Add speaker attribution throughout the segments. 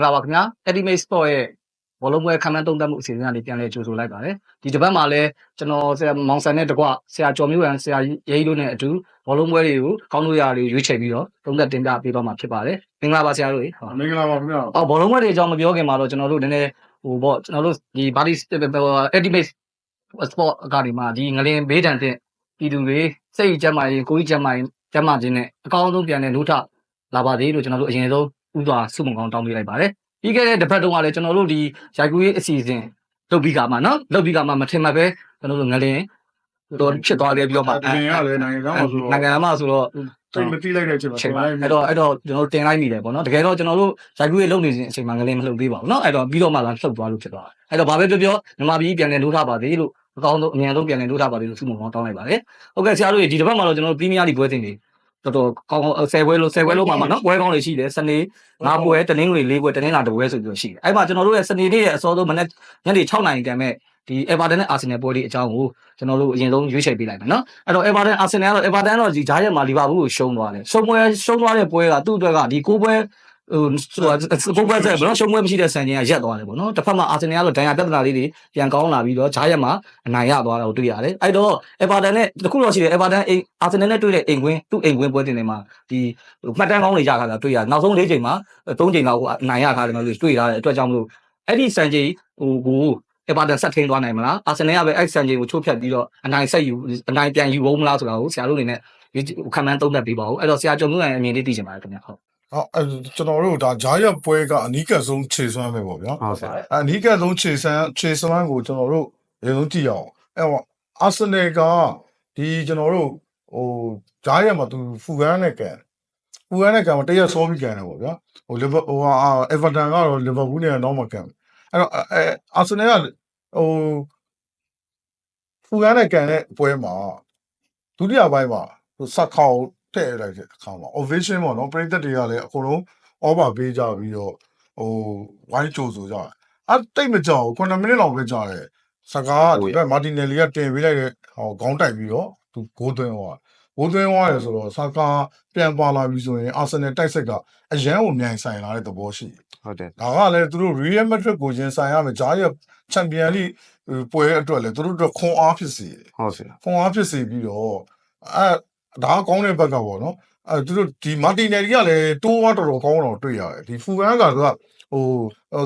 Speaker 1: မင်္ဂလာပါခင်ဗျာ Ultimate Sport ရဲ့ဘောလုံးပွဲခမ်းမ်းသုံးသပ်မှုအစီအစဉ်ကနေပြန်လည်ကြိုဆိုလိုက်ပါတယ်ဒီတစ်ပတ်မှာလည်းကျွန်တော်ဆရာမောင်ဆန်နဲ့တကွဆရာကျော်မျိုးရန်ဆရာရေးတို့နဲ့အတူဘောလုံးပွဲတွေကိုကောင်းလို့ရလေးရွေးချယ်ပြီးတော့သုံးသပ်တင်ပြပေးတော့မှာဖြစ်ပါတယ်မင်္ဂလာပါဆရာတို့ရေဟုတ်
Speaker 2: မင်္ဂလာပါခင်ဗျာ
Speaker 1: အော်ဘောလုံးပွဲတွေအကြောင်းမပြောခင်မှာတော့ကျွန်တော်တို့နည်းနည်းဟိုပေါ့ကျွန်တော်တို့ဒီ body Ultimate Sport ကနေမှဒီငလင်ဘေးတန်တဲ့ပြည်သူတွေစိတ်ကြမ်းမာရင်ကိုယ်ကြီးကြမ်းမာရင်ကြမ်းမာခြင်းနဲ့အကောင်းဆုံးပြန်လည်နှုတ်ထလာပါသေးလို့ကျွန်တော်တို့အရင်ဆုံး ဥစွာစုမုံကောင်းတောင်းပေးလိုက်ပါတယ်ပြီးခဲ့တဲ့တစ်ပတ်တုန်းကလည်းကျွန်တော်တို့ဒီရိုက်ကူးရေးအစီအစဉ်လုပ်ပြီးကမှနော်လုပ်ပြီးကမှမထင်မှတ်ပဲကျွန်တော်တို့ငလင်တော့ဖြစ်သွားတယ်ပြီးတော့မှ
Speaker 2: ဒီနေ့ကလည်းနိုင်ငံသားမှာဆိုတော့
Speaker 1: နိုင်ငံမှာဆိုတော့
Speaker 2: တိတ်မတိလိုက်တဲ့အချိန်မှာ
Speaker 1: ချိန်ပါအဲ့တော့အဲ့တော့ကျွန်တော်တို့တင်လိုက်မိတယ်ပေါ့နော်တကယ်တော့ကျွန်တော်တို့ရိုက်ကူးရေးလုပ်နေစဉ်အချိန်မှာငလင်မလှုပ်သေးပါဘူးနော်အဲ့တော့ပြီးတော့မှလာလှုပ်သွားလို့ဖြစ်သွားတယ်အဲ့တော့ဘာပဲပြောပြောမြန်မာပြည်ပြန်လည်နှိုးထားပါသေးလို့အကောင်းဆုံးအမြန်ဆုံးပြန်လည်နှိုးထားပါသေးလို့စုမုံကောင်းတောင်းလိုက်ပါတယ်ဟုတ်ကဲ့ဆရာတို့ဒီတစ်ပတ်မှာတော့ကျွန်တော်တို့ပရီးမီးယားလိပွဲတင်တွေ တော်တော်ကောင်းဆယ်ပွဲလို့ဆယ်ပွဲလို့မှာမှာနော်ပွဲကောင်းတွေရှိတယ်စနေငါပွဲတနင်္ဂနွေ၄ပွဲတနင်္လာတပွဲဆိုပြီးတော့ရှိတယ်အဲ့မှာကျွန်တော်တို့ရဲ့စနေနေ့ရဲ့အစောဆုံးမနေ့ညနေ6နာရီတန်မဲ့ဒီ Everton နဲ့ Arsenal ပွဲတွေအကြောင်းကိုကျွန်တော်တို့အရင်ဆုံးရွေးချယ်ပေးလိုက်မယ်နော်အဲ့တော့ Everton Arsenal ကတော့ Everton တော့ဒီဂျားရက်မှာလီဗာပူးကိုရှုံးသွားတယ်ရှုံးပွဲရှုံးသွားတဲ့ပွဲကသူ့အတွက်ကဒီကိုပွဲ ဟိုကိုပွဲဆက်ဘနော်ရှုံးပွဲမရှိတဲ့ဆန်ချင်းကရက်သွားတယ်ပေါ့နော်တစ်ဖက်မှာ Arsenal ကတော့ဒဏ်ရာပြဿနာလေးတွေပြန်ကောင်းလာပြီးတော့ဂျားရက်မှာအနိုင်ရသွားတာကိုတွေ့ရတယ်အဲ့တော့ Everton နဲ့တခုတော့ရှိတယ် Everton အိမ် Arsenal နဲ့တွေ့တဲ့အိမ်ကွင်းသူ့အိမ်ကွင်းပွဲတင်တွေမှာဒီမှတ်တမ်းကောင်းတွေရခါတာတွေ့ရနောက်ဆုံး၄ချိန်မှာ၃ချိန်လောက်အနိုင်ရခါတယ်လို့တွေ့ရတဲ့အတွက်ကြောင့်မလို့အဲ့ဒီဆန်ချင်းဟိုကို Everton ဆက်ထိန်သွားနိုင်မလား Arsenal ကပဲအဲ့ဆန်ချင်းကိုချိုးဖြတ်ပြီးတော့အနိုင်ဆက်ယူအနိုင်ပြန်ယူဖို့မလားဆိုတာကိုဆရာတို့အနေနဲ့ခံမှန်းသုံးသပ်ပေးပါဦးအဲ့တော့ဆရာကျော်မျိုးရန်အမြင်လေးသိချင်ပါတယ်ခင်ဗျဟုတ်
Speaker 2: ဟောအဲကျွန်တော်တို့ဒါဂျားရက်ပွဲကအနီးကပ်ဆုံးခြေစွမ်းပဲပေါ့ဗျာ
Speaker 3: ဟုတ်ဆရာ
Speaker 2: အနီးကပ်ဆုံးခြေစွမ်းခြေစွမ်းကိုကျွန်တော်တို့ရေလုံးကြည့်အောင်အဲတော့အာဆင်နယ်ကဒီကျွန်တော်တို့ဟိုဂျားရက်မှာသူဖူကန်နဲ့ကန်ဖူကန်နဲ့ကန်မှာတရက်စောပြီးကန်တယ်ပေါ့ဗျာဟိုလီဗာဟိုဟာအေဗာတန်ကတော့လီဗာပူးနဲ့တော့မကန်အဲ့တော့အဲအာဆင်နယ်ကဟိုဖူကန်နဲ့ကန်တဲ့ပွဲမှာဒုတိယပိုင်းမှာဟိုစက်ခေါ ထည့်လိုက်တဲ့အခါမှာ ovation ပေါ့နော်ပရိသတ်တွေကလည်းအကုန်လုံး over ပေးကြပြီးတော့ဟိုဝိုင်းကြိုဆိုကြတယ်အတိတ်မကြောက်ဘူး9မိနစ်လောက်ပဲကြာတယ်စကားကဒီဘက်မာတင်နယ်လီကတင်ပေးလိုက်တဲ့ဟောခေါင်းတိုက်ပြီးတော့သူဂိုးသွင်းသွားဂိုးသွင်းသွားရဆိုတော့စကားပြန်ပါလာပြီဆိုရင်အာဆင်နယ်တိုက်စစ်ကအရန်ကိုမြိုင်ဆိုင်လာတဲ့သဘောရှိတယ်
Speaker 3: ဟုတ်တယ်
Speaker 2: ဒါကလည်းသူတို့ Real Madrid ကိုရင်ဆိုင်ရမယ်ဂျားရဲ့ Champion League ပွဲအတွက်လည်းသူတို့တို့ခွန်အားဖြစ်စေတယ်
Speaker 3: ဟုတ်ဆရာ
Speaker 2: ခွန်အားဖြစ်စေပြီးတော့အဲ ဒါကကောင်းတဲ့ဘက်ကပေါ့နော်အဲသူတို့ဒီမာတီနယ်ကလည်းတိုးဝါတော်တော်ကောင်းတော့တွေ့ရတယ်ဒီဖူကန်ကသူကဟို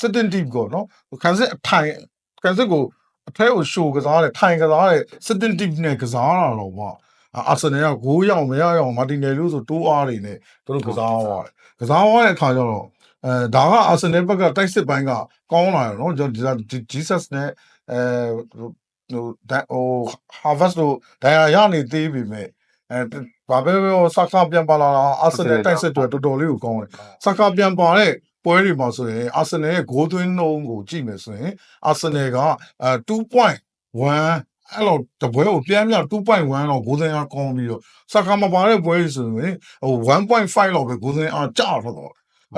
Speaker 2: စစ်တင်တီကောနော်ခံစစ်အထိုင်ခံစစ်ကိုအထက်ကိုရှိုးကစားတယ်ထိုင်ကစားတယ်စစ်တင်တီနဲ့ကစားတာတော့မှအာဆင်နယ်ကဂိုးရောက်မရရောက်မာတီနယ်လို့ဆိုတိုးအားတွေနဲ့သူတို့ကစားသွားတယ်ကစားသွားတဲ့အခါကျတော့အဲဒါကအာဆင်နယ်ဘက်ကတိုက်စစ်ပိုင်းကကောင်းလာတယ်နော်ကျွန်တော်ဒီ Jesus နဲ့အဲဟိုဒါဟို harvest တို့ဒိုင်ယာရနေသေးပြီမဲ့ အဲဘာပဲပြောစကားပြန်ပါလာတာအာဆင်နယ်တိုက်စစ်တွေတော်တော်လေးကိုကောင်းတယ်စကားပြန်ပါတဲ့ပွဲတွေမှာဆိုရင်အာဆင်နယ်ရဲ့ဂိုးသွင်းနှုန်းကိုကြည့်မယ်ဆိုရင်အာဆင်နယ်ကအဲ2.1အဲ့လိုတပွဲကိုပြန်ပြန်2.1တော့ဂိုးသွင်းအားကောင်းပြီးတော့စကားမပါတဲ့ပွဲတွေဆိုရင်ဟို1.5လောက်ပဲဂိုးသွင်းအားကျတော့တော့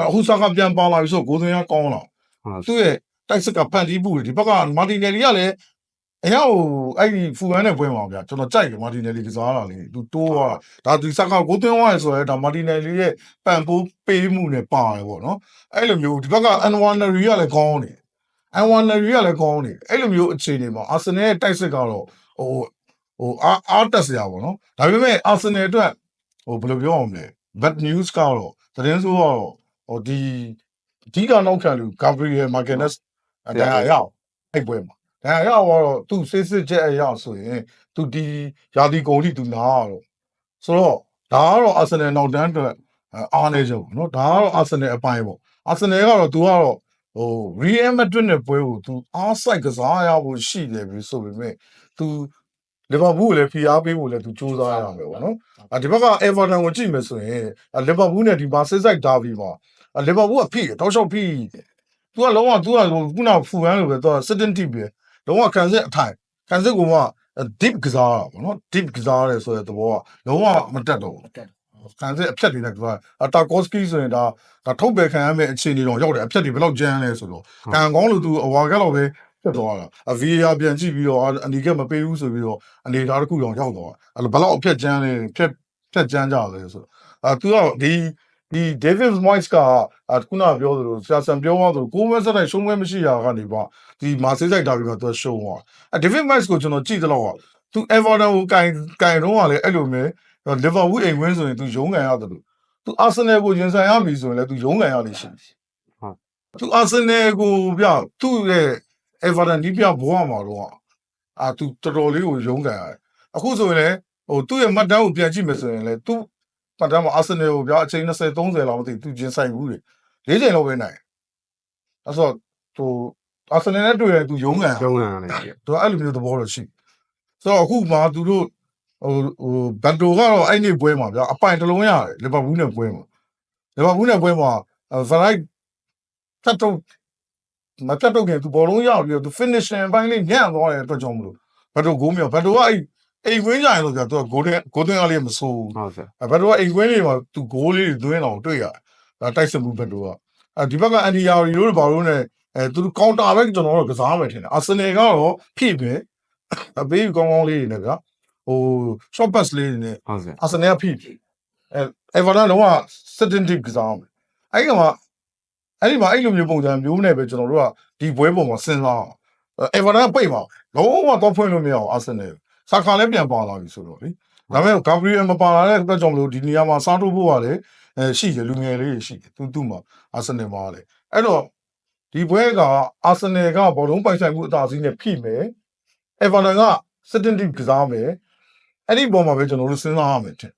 Speaker 2: အခုစကားပြန်ပါလာပြီဆိုဂိုးသွင်းအားကောင်းလာ
Speaker 3: ဟုတ်
Speaker 2: သူ့ရဲ့တိုက်စစ်ကဖန်တီးမှုတွေဒီဘက်ကမာတင်နယ်လီကလည်း အရာဟိုအဲ့ဒီဖူဟန်နဲ့ပွဲမှာဗျာကျွန်တော်ကြိုက်တယ်မာတင်နယ်လီကစားတာလေသူတိုးသွားတာဒါသူစကားကိုသွင်းသွားရဆိုရဲဒါမာတင်နယ်လီရဲ့ပန်ပိုးပေးမှုနဲ့ပါတယ်ပေါ့နော်အဲ့လိုမျိုးဒီဘက်ကအန်ဝမ်နရီကလည်းကောင်းတယ်အန်ဝမ်နရီကလည်းကောင်းတယ်အဲ့လိုမျိုးအခြေအနေမှာအာဆင်နယ်ရဲ့တိုက်စစ်ကတော့ဟိုဟိုအားအားတက်စရာပေါ့နော်ဒါပေမဲ့အာဆင်နယ်အတွက်ဟိုဘယ်လိုပြောအောင်လဲ bad news ကတော့သတင်းဆိုးကတော့ဟိုဒီအဓိကနောက်ခံလူဂါဘရီယယ်မာကင်နက်စ်ဒါရရောက်အဲ့ပွဲမှာ ဒါရရောက်တော့သူစစ်စစ်ချက်အရောက်ဆိုရင်သူဒီယာဒီကုန်လိသူနာတော့ဆိုတော့ဒါကတော့အာဆင်နယ်နောက်တန်းအတွက်အားနေကြပေါ့နော်ဒါကတော့အာဆင်နယ်အပိုင်းပေါ့အာဆင်နယ်ကတော့သူကတော့ဟို Real Madrid နဲ့ပွဲကိုသူအားဆိုင်ကစားရဖို့ရှိတယ်ပြီဆိုပေမဲ့သူလီဗာပူးကိုလည်းဖိအားပေးဖို့လည်းသူစူးစမ်းရမယ်ပေါ့နော်အဒီဘက်က Everton ကိုကြည့်မယ်ဆိုရင်လီဗာပူးနဲ့ဒီမာစစ်ဆိုင်ဒါဗီမှာလီဗာပူးကဖိတောက်လျှောက်ဖိတယ်သူကလုံးဝသူကခုနဖူဟန်လိုပဲသူက sitting deep ပဲ လုံးဝခံစစ်အထိုင်ခံစစ်ကမှ deep ကစားတာပေါ့နော် deep ကစားရဲဆိုတဲ့သဘောကလုံးဝမတက်တော့ဘူးခံစစ်အဖြတ်တွေနဲ့ကစားအတာကော့စကီဆိုရင်ဒါဒါထုတ်ပယ်ခံရမယ့်အခြေအနေတော့ရောက်တယ်အဖြတ်တွေဘယ်လောက်ကျန်းလဲဆိုတော့ကံကောင်းလို့သူအဝါကက်တော့ပဲဖြစ်သွားတာအဗီယာပြန်ကြည့်ပြီးတော့အနီကက်မပေးဘူးဆိုပြီးတော့အနေထားတစ်ခုတော့ရောက်သွားအဲ့လိုဘယ်လောက်အဖြတ်ကျန်းလဲဖြတ်ဖြတ်ကျန်းကြလဲဆိုတော့အာသူကဒီ ဒီ David Moyes ကအာခုနကပြောသလိုဆရာဆန်ပြောသွားသလိုကိုယ်မဲစက်တိုင်းရှုံးမဲမရှိရကနေပါဒီမာဆေးဆိုင်တာပြီးတော့သူကရှုံးသွားအဲ David Moyes ကိုကျွန်တော်ကြည့်သလောက်อ่ะသူ Everton ကိုကင်ကင်တော့ကလည်းအဲ့လိုမျိုး Liverpool အိမ်ဝင်းဆိုရင်သူရုံးကန်ရတယ်လို့သူ Arsenal ကိုရင်ဆိုင်ရပြီဆိုရင်လည်းသူရုံးကန်ရလိမ့်ရှိတယ်သူ Arsenal ကိုပြသူ့ရဲ့ Everton ဒီပြဘွားမှာတော့အာသူတော်တော်လေးကိုရုံးကန်ရတယ်အခုဆိုရင်လည်းဟိုသူ့ရဲ့မှတ်တမ်းကိုပြန်ကြည့်မယ်ဆိုရင်လည်းသူ့ ပတ်တမ်းမှာအာဆင်နယ်ကိုဗျာအချိန်20 30လောက်မသိဘူးသူကျင်ဆိုင်ဘူးလေ၄ချိန်လောက်ပဲနိုင်အဲ့ဆိုဟိုအာဆင်နယ်နဲ့တွေ့ရင်သူရုံးကန်
Speaker 3: ကျုံးခံရတယ်
Speaker 2: သူကအဲ့လိုမျိုးသဘောတော့ရှိဆိုတော့အခုမှသူတို့ဟိုဟိုဘန်တိုကတော့အဲ့ဒီပွဲမှာဗျာအပိုင်တစ်လုံးရတယ်လီဗာပူးနဲ့ပွဲမှာလီဗာပူးနဲ့ပွဲမှာဗန်လိုက်ဖြတ်တော့မဖြတ်တော့ခင်သူဘောလုံးရောက်ပြီးတော့သူ finishing အပိုင်းလေးညံ့သွားတဲ့အတွက်ကြောင့်မလို့ဘန်တိုဂိုးမြောက်ဘန်တိုကအဲ့ အိမ်ဝင်းကြရင်လို့ဗျာသူကဂိုးတဲ့ဂိုးသွင်းအားလေးမစိုးဘူး
Speaker 3: ဟုတ်ဆရာ
Speaker 2: အဲဘတ်တော့အိမ်ခွင်းတွေမှာသူဂိုးလေးတွေသွင်းအောင်တွေ့ရတယ်ဒါတိုက်စစ်မှုဘတ်တော့အဲဒီဘက်ကအန်ဒီယာရီတို့ဘာလို့လဲအဲသူတို့ကောင်တာပဲကျွန်တော်တို့ကစားမယ်ထင်တယ်အာဆင်နယ်ကတော့ဖြည့်ပဲအပေးကောင်းကောင်းလေးတွေနဲ့ဗျာဟို short pass လေးတွေနဲ့
Speaker 3: ဟုတ်ဆရာ
Speaker 2: အာဆင်နယ်ကဖြည့်အဲအေဗာတန်တော့ certain deep ကစားမယ်အဲ့ဒီမှာအဲ့ဒီမှာအဲ့လိုမျိုးပုံစံမျိုးနဲ့ပဲကျွန်တော်တို့ကဒီပွဲပေါ်မှာစဉ်းစားအောင်အေဗာတန်ကပိတ်ပါလုံးဝတော့ဖွင့်လို့မရအောင်အာဆင်နယ် ဆာခါလည်းပြန်ပါလာပြီဆိုတော့လေဒါပေမဲ့ဂါဘရီယယ်မပါလာတဲ့အတွက်ကြောင့်မလို့ဒီနေရာမှာစားထုတ်ဖို့ကလည်းအဲရှိတယ်လူငယ်လေးတွေရှိတယ်သူသူ့မှာအာဆင်နယ်မှာလေအဲ့တော့ဒီဘွဲကအာဆင်နယ်ကဘောလုံးပိုင်ဆိုင်မှုအသာစီးနဲ့ဖိမယ်အေဗာတန်ကစတင်တီကစားမယ်အဲ့ဒီပုံမှာပဲကျွန်တော်တို့စဉ်းစားရမယ်တဲ့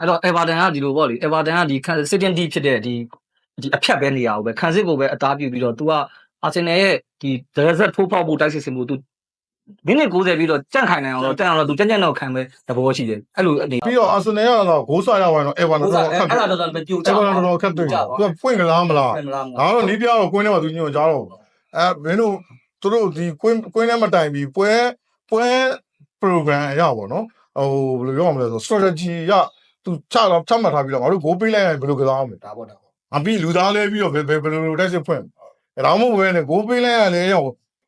Speaker 1: အဲ့တော့ Everton ကဒီလိုပေါ့လေ Everton ကဒီ City D ဖြစ်တဲ့ဒီဒီအဖြတ်ပဲနေရအောင်ပဲခံစစ်ကိုပဲအသားပြုပြီးတော့ तू က Arsenal ရဲ့ဒီ desert ထိုးဖောက်ဖို့တိုက်စစ်စင်မှု तू မိနစ်90ပြီးတော့ကြန့်ခိုင်နိုင်အောင်တော့တန့်အောင်တော့ तू ကြန့်ကြန့်တော့ခံပဲသဘောရှိတယ်အဲ့လိုအနေ
Speaker 2: ပြီးတော့အာဆင်နယ်ကတော့ဂိုးဆရရောက်ရင်တော့အေဗာတန်
Speaker 1: ဟုတ်
Speaker 2: တော့
Speaker 1: ကဲ့
Speaker 2: ခက်
Speaker 1: အဲ့
Speaker 2: တယ်
Speaker 1: ဒါတော့မပြိုချ
Speaker 2: အေဗာတန်တော့ခက်တယ်သူကဖွင့်ကလားမလား
Speaker 1: မလားမ
Speaker 2: ဒါ
Speaker 1: လား
Speaker 2: တော့နီးပြတော့ကွင်းထဲမှာသူညွှန်ကြားတော့အဲမင်းတို့သူတို့ဒီကွင်းကွင်းထဲမှာတိုင်ပြီးပွဲပွဲ program အရပါတော့ဟိုဘယ်လိုပြောရမလဲဆို strategy ရသူချတော့ချမှတ်ထားပြီးတော့ငါတို့ဂိုးပေးလိုက်ရင်ဘယ်လိုကစားအောင်လဲ
Speaker 1: ဒါပေါ့ဒါပေါ့
Speaker 2: အပြီးလူသားလဲပြီးတော့ဘယ်ဘယ်ဘယ်လိုတိုက်စစ်ဖွင့်အဲဒါမှမဟုတ်ပဲနဲ့ဂိုးပေးလိုက်ရလဲရော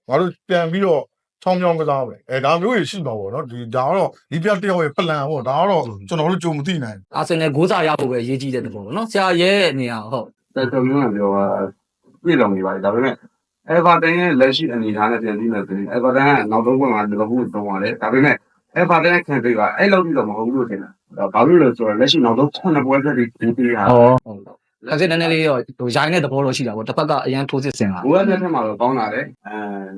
Speaker 2: ငါတို့ပြန်ပြီးတော့ ချောင်းချောင်းကစားမယ်အဲဒါမျိုးတွေရှိမှာပေါ့နော်ဒီဒါကတော့ဒီပြတယောက်ရဲ့ plan ပေါ့ဒါကတော့ကျွန်တော်တို့ကြုံမသိနိုင်
Speaker 1: အာဆင်နယ်ဂိုးစာရဖို့ပဲအရေးကြီးတဲ့သဘောပေါ့နော်ဆရာရဲ့အနေအားဟုတ်
Speaker 4: တော်တော်များများပြောတာပြည့်တော်နေပါလေဒါပေမဲ့ Everton ရဲ့လက်ရှိအနေအထားနဲ့ပြန်ကြည့်မယ်ဆိုရင် Everton ကနောက်ဆုံးပွဲမှာ Liverpool တုံးပါတယ်ဒါပေမဲ့ Everton ရဲ့ခံပေးကအဲ့လောက်ကြီးတော့မဟုတ်ဘူးလို့ထင်တာဘာလို့လဲဆိုတော့လက်ရှိနောက်ဆုံး9ပွဲဆက်ပြီးဒီပေးတာ
Speaker 1: ဟောဟုတ် ခံစစ်နည်းနည်းလေးတော့ဟိုရိုင်းတဲ့သဘောတော့ရှိတာပေါ့တစ်ဖက်ကအရန်ထိုးစစ်ဆင်လာ
Speaker 4: မိုးရလက်ထက်မှာတော့ကောင်းလာတယ်အဲ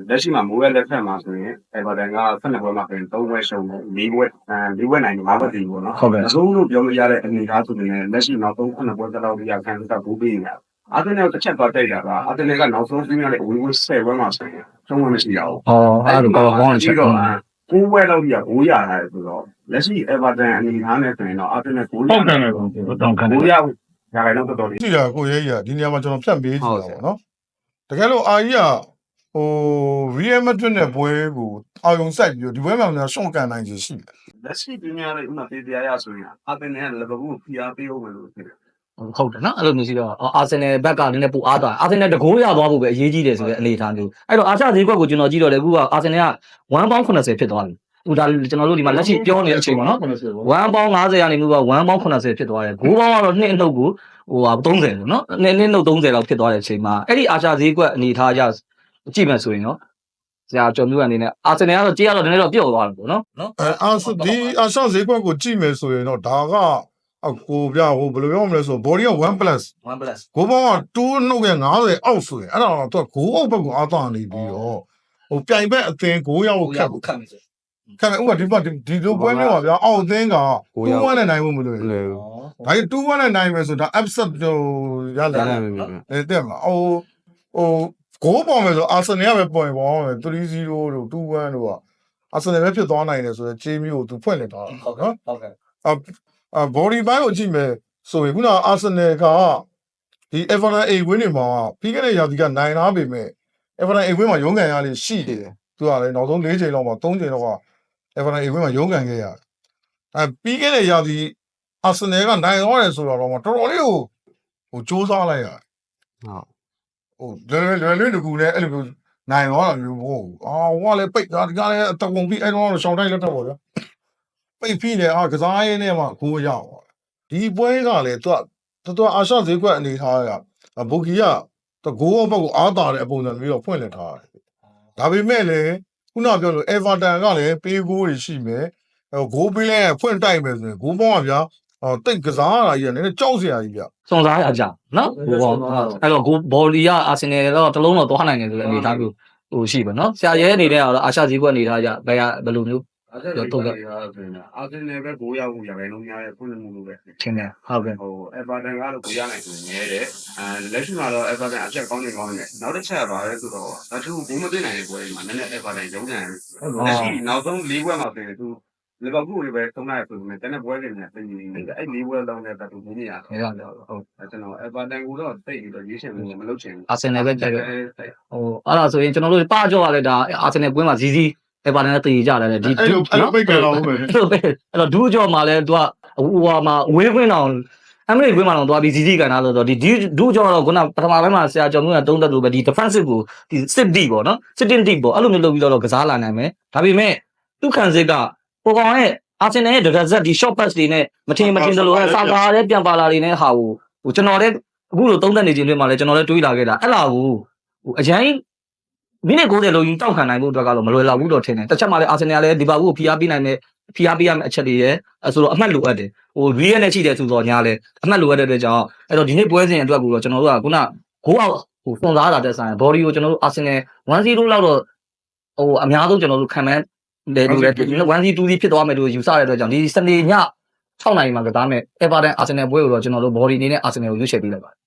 Speaker 4: လက်ရှိမှာမိုးရလက်ထက်မှာဆိုရင် Everton က12ပွဲမှာပြင်3ပွဲရှုံးတယ်4ပွဲအဲ4ပွဲနိုင်5ပွဲတည်ပေါ့နော်
Speaker 1: ဟုတ်ကဲ့
Speaker 4: အဆုံးလို့ပြောလို့ရတဲ့အနေအထားဆိုရင်လက်ရှိနောက်ဆုံး9ပွဲသက်လောက်ပြီးရခံစားဘူးပေးနေတာအာတနယ်တစ်ချက်သွားတိုက်တာကအာတနယ်ကနောက်ဆုံးပြီးရတဲ့ဝင်းဝင်း10ပွဲမှာဆိုရင်ရှုံးမှမရှိရဘူး
Speaker 1: ဟောအဲ့လိုကောင်းကောင်းချက်
Speaker 4: တော့
Speaker 1: တော့
Speaker 4: ကိုးဝဲလောက်ကြီးကကိုးရတာဆိုတော့လက်ရှိ Everton အနေနဲ့နဲ့ဆိုရင်တော့အာတနယ်ကိုးရ
Speaker 1: တောင်းခံတယ်
Speaker 4: ကိုးရ ရာခိုင်နှုန်းတော်တော်လေး
Speaker 2: ကြည့်တာကိုရဲကြီးကဒီနေရာမှာကျွန်တော်ဖြတ်မေးကြည့်တာပေါ့နော်တကယ်လို့အာကြီးကဟို Real Madrid နဲ့ပွဲကိုအာယုံစိုက်ပြီးတော့ဒီပွဲမှာလည်းရှော့ကန်နိုင်ချင်ရှိတယ်
Speaker 4: လက်ရှိပြင်းရတဲ့ဥမာပေးတရားရဆိုရင်အာတနယ်ကလီဗာပူးကိုဖိအားပေးအောင်လို့ဖြစ်တယ်
Speaker 1: ဟုတ်တယ်နော်အဲ့လိုမျိုးရှိတော့အာဆင်နယ်ဘက်ကနည်းနည်းပူအားသွားအာဆင်နယ်တကိုးရသွားဖို့ပဲအရေးကြီးတယ်ဆိုတဲ့အနေအထားမျိုးအဲ့တော့အာရှဈေးကွက်ကိုကျွန်တော်ကြည့်တော့လေအခုကအာဆင်နယ်က1ပေါင်း80ဖြစ်သွားပြီဟို ဒါကျွန်တော်တို့ဒီမှာလက်ရှိပြောနေတဲ့အချိန်ပေါ့နော်1ပေါင်း90ကနေမှုက1ပေါင်း80ဖြစ်သွားတယ်ဂိုးပေါင်းကတော့2အနှုတ်ကိုဟိုဟာ30ပေါ့နော်2နှစ်နှုတ်30လောက်ဖြစ်သွားတဲ့အချိန်မှာအဲ့ဒီအာရှဈေးကွက်အနေအထားအရကြည့်မှဆိုရင်နော်ဆရာကျော်မျိုးအနေနဲ့အာဆင်နယ်ကတော့ကြေးရတော့နည်းနည်းတော့ပြုတ်သွားတယ်ပေါ့နော်နော်
Speaker 2: အဲအာဆဒီအာရှဈေးကွက်ကိုကြည့်မယ်ဆိုရင်တော့ဒါကအကိုပြဟိုဘယ်လိုပြောမလဲဆို body က1 plus
Speaker 1: 1 plus
Speaker 2: ကိုပေါင်းက2နှုတ်ရဲ့90အောက်ဆိုရင်အဲ့ဒါတော့သူကဂိုးအောက်ဘက်ကိုအားသာနေပြီးတော့ဟိုပြိုင်ဘက်အသင်းဂိုးရောက်
Speaker 1: ကို
Speaker 2: ခ
Speaker 1: ရ
Speaker 2: က်
Speaker 1: ကိုခတ်မယ်ဆို
Speaker 2: ခက်တယ်ဥပမာဒီဘက်ဒီလိုပွဲမျိုးပါဗျာအောက်အသင်းက2 1နဲ့နိုင်ဖို့မလို့
Speaker 3: လေ
Speaker 2: ဒါကြီး2 1နဲ့နိုင်မယ်ဆိုဒါ upset ဟိုရ
Speaker 3: ဒါ
Speaker 2: လာ
Speaker 3: လည်း
Speaker 2: တယ်
Speaker 3: မမြင်
Speaker 2: အဲတဲ့မလားဟိုဟိုဂိုးပေါ်မယ်ဆိုအာဆင်နယ်ကပဲပွင့်ပေါ့3-0တို့2-1တို့ကအာဆင်နယ်ပဲဖြစ်သွားနိုင်တယ်ဆိုတော့ချေးမျိုးကိုသူဖွင့်နေတာ
Speaker 1: ဟုတ်ကဲ့
Speaker 2: နော်
Speaker 1: ဟုတ်ကဲ့
Speaker 2: အာအာ body ဘိုင်းကိုကြည့်မယ်ဆိုရင်ခုနအာဆင်နယ်ကဒီ Everton A ဝင်းနေမှာပြီးခဲ့တဲ့ရာသီကနိုင်လာပေမဲ့ Everton A ဝင်းမှာရုံးကန်ရလေးရှိတယ်သူကလည်းနောက်ဆုံး၄ချိန်လောက်မှာ၃ချိန်လောက်က Everton A ဝင်းမှာရုံးကန်ခဲ့ရတယ်အဲပြီးခဲ့တဲ့ရာသီအာဆင်နယ်ကနိုင်သွားတယ်ဆိုတော့တော့တော်တော်လေးကိုဟိုစူးစမ်းလိုက်ရတယ်
Speaker 3: ဟုတ်
Speaker 2: ဟိုလွယ်လွယ်လွယ်လွယ်တကူနဲ့အဲ့လိုမျိုးနိုင်သွားတာမျိုးမဟုတ်ဘူးအာဟိုကလည်းပိတ်တာဒီကလည်းအတကုံပြီးအဲ့တော့ရှောင်းတိုင်းလက်တော့ဗောဗျာပိတ်ပြီးနေအာကစားရင်းနဲ့မှကိုယ်ရောက်သွားဒီပွဲကလည်းသူကတော်တော်အာရှဈေးကွက်အနေထားရဘူကီကတဂိုးဘက်ကိုအားတာတဲ့အပုံစံမျိုးတော့ဖွင့်လှစ်ထားတယ်ဒါပေမဲ့လည်း ခုနပြောလို့ Everton ကလည်းပေးကိုးတွေရှိမယ်အဲဂိုးပေးလဲဖွင့်တိုက်မယ်ဆိုရင်ဂိုးပေါင်းကဗျာဟောတိတ်ကစားရတာကြီးကနည်းနည်းကြောက်စရာကြီးဗျ
Speaker 1: စွန်စားရကြနော်ဟိုပေါ့အဲ့တော့ဂိုဘော်လီကအာဆင်နယ်တော့တလုံးတော့သွားနိုင်တယ်ဆိုတဲ့အနေအထားမျိုးဟိုရှိပါနော်ဆရာရဲအနေနဲ့ကတော့အာရှဈေးကွက်အနေထားကြဘယ်ကဘယ်လိုမျိုး
Speaker 4: အဲ့ဒါတော့တော့ရဆိုရင်အာဆင်နယ်ပဲကိုရောက်ဖို့ရပဲလုံးများရဲ့ဖွင့်မှုလို့ပဲ
Speaker 1: ထင်တယ်ဟုတ်ကဲ့
Speaker 4: ဟိုအဗာတန်ကတော့ကိုရနိုင်ဆိုနေတယ်အဲလက်ရှိမှာတော့အဗာတန်အချက်ကောင်းနေကောင်းနေတယ်နောက်တစ်ချက်ပါလဲဆိုတော့အထူးဘုံမသိနိုင်တဲ့ပွဲတွေမှာနည်းနည်းအဗာတန်ရုံးကြံလက်ရှိနောက်ဆုံး၄ပွဲမှာဆိုရင်သူလီဗာပူးတွေပဲသုံးနိုင်ဆိုပေမဲ့တနေ့ပွဲတွေနဲ့ပြင်နေတယ်အဲ့၄ပွဲလုံးနဲ့တူနေရတယ်
Speaker 1: ဟုတ်ရတယ်ဟုတ်
Speaker 4: အဲကျွန်တော်အဗာတန်ကိုတော့တိတ်ပြီးတော့ရွေးချယ်မှုမလုပ်ချင်ဘူး
Speaker 1: အာဆင်နယ်ပဲကြိုက်တယ်ဟိုအဲ့ဒါဆိုရင်ကျွန်တော်တို့ပါကြောကလည်းဒါအာဆင်နယ်ပွဲမှာဇီးဇီး အဲပါနဲ့တည်ကြတယ်ဒီ
Speaker 2: အဲ့လိုအဲ့လိုပိတ်ကြတော့ဦးမယ်
Speaker 1: အဲ့လိုပဲအဲ့တော့ဒူးကြောမှာလည်းသူကဟိုဟာမှာဝေးခွင်းအောင်အမေရိကွင်းမှာတော့သွားပြီးဇီးဇီးကန်တာဆိုတော့ဒီဒူးကြောတော့ခုနပထမပိုင်းမှာဆရာကျော်မျိုးကတုံးတက်လို့ပဲဒီ defensive ကိုဒီ sit deep ပေါ့နော် sitting deep ပေါ့အဲ့လိုမျိုးလုပ်ပြီးတော့ကစားလာနိုင်မယ်ဒါပေမဲ့သူခံစစ်ကပေါ်ကောင်ရဲ့အာဆင်နယ်ရဲ့ data set ဒီ short pass တွေနဲ့မထင်မထင်သလိုနဲ့စာကားတဲ့ပြန်ပါလာတွေနဲ့ဟာကိုဟိုကျွန်တော်လည်းအခုလိုသုံးသက်နေခြင်းတွေမှာလည်းကျွန်တော်လည်းတွေးလာခဲ့တာအဲ့လာကိုဟိုအရင် မိနစ်90လုံးကြီးတောက်ခံနိုင်ဖို့အတွက်ကတော့မလွယ်လောက်ဘူးတော့ထင်တယ်တစ်ချက်မှလည်းအာဆင်နယ်ကလည်းဒီပါဘူးကိုဖိအားပေးနိုင်မယ်ဖိအားပေးရမယ့်အချက်တွေရဲ့အဲဆိုတော့အမှတ်လိုအပ်တယ်ဟိုရီးရနဲ့ရှိတယ်ဆိုတော့ညာလဲအမှတ်လိုအပ်တဲ့အတွက်ကြောင့်အဲ့တော့ဒီနေ့ပွဲစဉ်အတွက်ကိုတော့ကျွန်တော်တို့ကခုနဂိုးအောင်ဟိုစွန်စားတာတက်ဆိုင် body ကိုကျွန်တော်တို့အာဆင်နယ်1-0လောက်တော့ဟိုအများဆုံးကျွန်တော်တို့ခံမှန်းတယ်လို့လည်း1-0 2-0ဖြစ်သွားမယ်လို့ယူဆတဲ့အတွက်ကြောင့်ဒီစနေည6နိုင်မှာကစားမယ် Everton Arsenal ပွဲကိုတော့ကျွန်တော်တို့ body အနေနဲ့ Arsenal ကိုရွေးချယ်ပေးလိုက်ပါတယ်